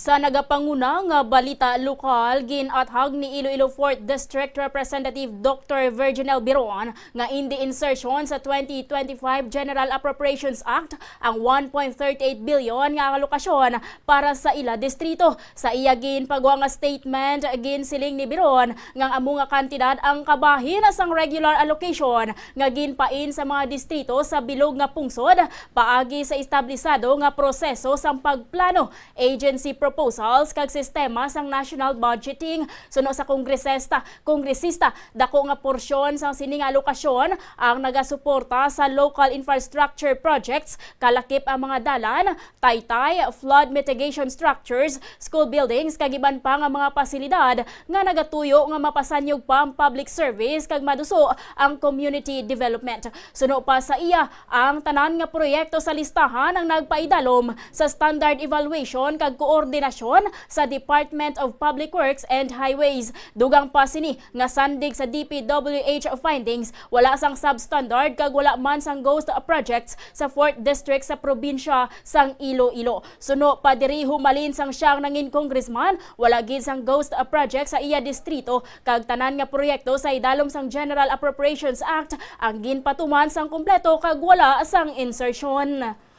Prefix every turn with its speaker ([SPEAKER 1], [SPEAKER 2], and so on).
[SPEAKER 1] Sa nagapanguna nga balita lokal ginathag ni Iloilo 4th District Representative Dr. Virginel Biron nga in the insertion sa 2025 General Appropriations Act ang 1.38 billion nga alokasyon para sa ila distrito. Sa iya gin pagwa nga statement gin siling ni Biron nga amo nga kantidad ang kabahin sang regular allocation nga ginpain sa mga distrito sa bilog nga pungsod paagi sa establisado nga proseso sang pagplano agency proposals kag sistema sang national budgeting. Suno sa kongresista kongresista dako nga porsyon sang sining alokasyon ang nagasuporta sa local infrastructure projects. Kalakip ang mga dalan taytay flood mitigation structures school buildings kag iban pa nga mga pasilidad nga nagatuyo nga mapasanyog pa ang public service kag maduso ang community development. Suno pa sa iya ang tanan nga proyekto sa listahan ang nagpaidalom sa standard evaluation kag koordinasyon sa Department of Public Works and Highways. Dugang pa sini nga sandig sa DPWH findings wala sang substandard kag wala man sang ghost projects sa 4th District sa probinsya sang Iloilo. Suno pa diri humalin sang siyang nangin congressman wala gid sang ghost project sa iya distrito kag tanan nga proyekto sa idalom sang General Appropriations Act ang ginpatuman sang kumpleto kag wala sang insertion.